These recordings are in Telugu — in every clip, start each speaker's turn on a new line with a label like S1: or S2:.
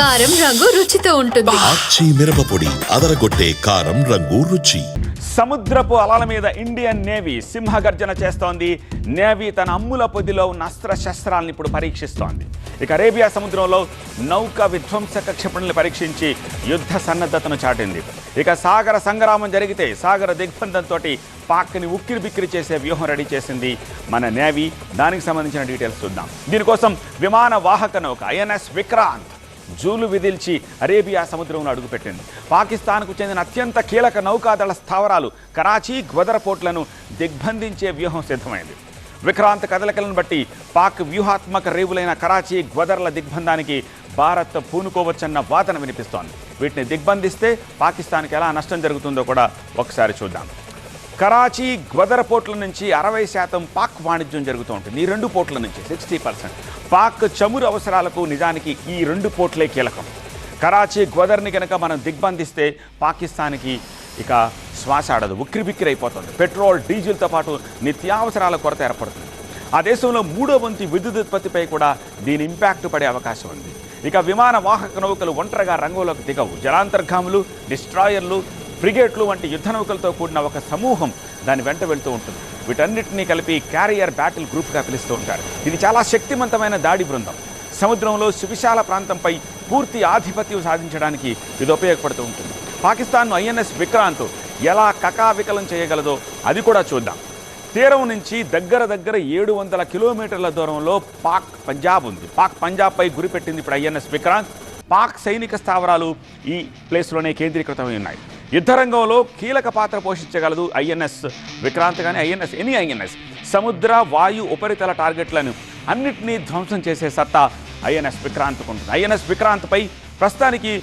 S1: కారం రంగు రుచితో ఉంటుంది.
S2: ఆచి మిరపపొడి అదరగొట్టే కారం రంగు రుచి.
S3: సముద్రపు అలల మీద ఇండియన్ నేవీ సింహగర్జన చేస్తోంది. నేవీ తన అమ్ముల పొదిలో ఉన్న అస్త్ర శస్త్రాలను ఇప్పుడు పరీక్షిస్తోంది. ఇక అరేబియా సముద్రంలో నౌక విధ్వంసక క్షిపణుల్ని పరీక్షించి యుద్ధ సన్నద్ధతను చాటింది. ఇక సాగర సంగ్రామం జరిగితే సాగర దిగ్బంధంతో పాక్ని ఉక్కిరి బిక్కిరి చేసే వ్యూహం రెడీ చేసింది మన నేవీ. దానికి సంబంధించిన డీటెయిల్స్ చూద్దాం. దీనికోసం విమాన వాహక నౌక ఐఎన్ఎస్ విక్రాంత్. జూలు విదిల్చి అరేబియా సముద్రంలో అడుగుపెట్టింది. పాకిస్తాన్కు చెందిన అత్యంత కీలక నౌకాదళ స్థావరాలు కరాచీ గ్వదర పోర్ట్లను దిగ్బంధించే వ్యూహం సిద్ధమైంది. విక్రాంత్ కదలికలను బట్టి పాక్ వ్యూహాత్మక రేవులైన కరాచీ గ్వదర్ల దిగ్బంధానికి భారత్ పూనుకోవచ్చన్న వాదన వినిపిస్తోంది. వీటిని దిగ్బంధిస్తే పాకిస్తాన్కి ఎలా నష్టం జరుగుతుందో కూడా ఒకసారి చూద్దాం. కరాచీ గ్వదర పోర్ట్ల నుంచి అరవై శాతం పాక్ వాణిజ్యం జరుగుతూ ఉంటుంది. ఈ రెండు పోర్ట్ల నుంచి సిక్స్టీ పర్సెంట్ పాక్ చమురు అవసరాలకు నిజానికి ఈ రెండు పోర్ట్లే కీలకం. కరాచీ గ్వదర్ని కనుక మనం దిగ్బంధిస్తే పాకిస్తాన్కి ఇక శ్వాస ఆడదు ఉక్కిరిబిక్కిరి అయిపోతుంది. పెట్రోల్ డీజిల్తో పాటు నిత్యావసరాల కొరత ఏర్పడుతుంది. ఆ దేశంలో మూడో వంతు విద్యుత్ ఉత్పత్తిపై కూడా దీని ఇంపాక్ట్ పడే అవకాశం ఉంది. ఇక విమాన వాహక నౌకలు ఒంటరిగా రంగంలోకి దిగవు. జలాంతర్గాములు డిస్ట్రాయర్లు ఫ్రిగేట్లు వంటి యుద్ధ నౌకలతో కూడిన ఒక సమూహం దాని వెంట వెళ్తూ ఉంటుంది. వీటన్నిటినీ కలిపి క్యారియర్ బ్యాటిల్ గ్రూప్గా పిలుస్తూ ఉంటారు. ఇది చాలా శక్తివంతమైన దాడి బృందం. సముద్రంలో సువిశాల ప్రాంతంపై పూర్తి ఆధిపత్యం సాధించడానికి ఇది ఉపయోగపడుతూ ఉంటుంది. పాకిస్తాన్ను ఐఎన్ఎస్ విక్రాంత్ ఎలా కకావికలం చేయగలదో అది కూడా చూద్దాం. తీరం నుంచి దగ్గర దగ్గర ఏడు వందల కిలోమీటర్ల దూరంలో పాక్ పంజాబ్ ఉంది. పాక్ పంజాబ్పై గురిపెట్టింది ఇప్పుడు ఐఎన్ఎస్ విక్రాంత్. పాక్ సైనిక స్థావరాలు ఈ ప్లేస్లోనే కేంద్రీకృతమై ఉన్నాయి. యుద్ధరంగంలో కీలక పాత్ర పోషించగలదు ఐఎన్ఎస్ విక్రాంత్ కానీ ఐఎన్ఎస్ ఎనీ ఐఎన్ఎస్. సముద్ర వాయు ఉపరితల టార్గెట్లను అన్నింటినీ ధ్వంసం చేసే సత్తా ఐఎన్ఎస్ విక్రాంత్కు ఉంటుంది ఐఎన్ఎస్ విక్రాంత్పై ప్రస్తుతానికి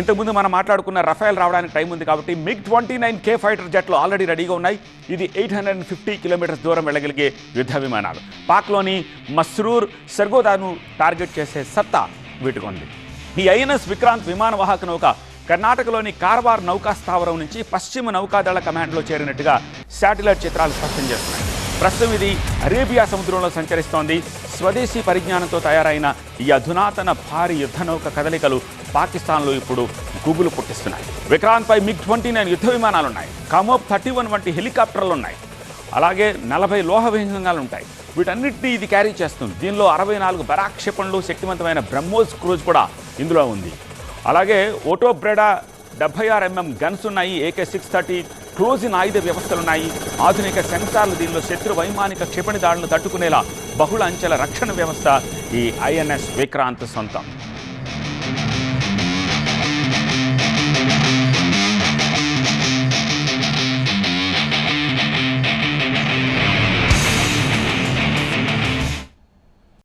S3: ఇంతకుముందు మనం మాట్లాడుకున్న రఫేల్ రావడానికి టైం ఉంది కాబట్టి MiG twenty nine K fighter జెట్లు already రెడీగా ఉన్నాయి. ఇది eight hundred and fifty kilometres దూరం వెళ్ళగలిగే యుద్ధ విమానాలు. పాక్లోని మస్రూర్ సర్గోదాను టార్గెట్ చేసే సత్తా వీటికి ఉంది ఈ ఐఎన్ఎస్ విక్రాంత్ విమాన వాహక నౌక కర్ణాటకలోని కార్వార్ నౌకా స్థావరం నుంచి పశ్చిమ నౌకాదళ కమాండ్లో చేరినట్టుగా శాటిలైట్ చిత్రాలు స్పష్టం చేస్తున్నాయి. ప్రస్తుతం ఇది అరేబియా సముద్రంలో సంచరిస్తోంది. స్వదేశీ పరిజ్ఞానంతో తయారైన ఈ అధునాతన భారీ యుద్ధ నౌక కదలికలు పాకిస్తాన్లో ఇప్పుడు గుబులు పుట్టిస్తున్నాయి. విక్రాంత్పై మిగ్ ట్వంటీ నైన్ యుద్ధ విమానాలు ఉన్నాయి కామోప్ థర్టీ వన్ వంటి హెలికాప్టర్లు ఉన్నాయి అలాగే నలభై లోహ విహంగాలు ఉంటాయి వీటన్నిటినీ ఇది క్యారీ చేస్తుంది. దీనిలో అరవై నాలుగు బరాక్ శక్తివంతమైన బ్రహ్మోస్ క్రూజ్ కూడా ఇందులో ఉంది. అలాగే ఓటోబ్రెడా డెబ్బై ఆరు ఎంఎం గన్స్ ఉన్నాయి AK six thirty close in ఆయుధ వ్యవస్థలున్నాయి. ఆధునిక సెన్సార్లు దీనిలో శత్రు వైమానిక క్షిపణి దాడులను తట్టుకునేలా బహుళ అంచెల రక్షణ వ్యవస్థ ఈ ఐఎన్ఎస్ విక్రాంత్ సొంతం.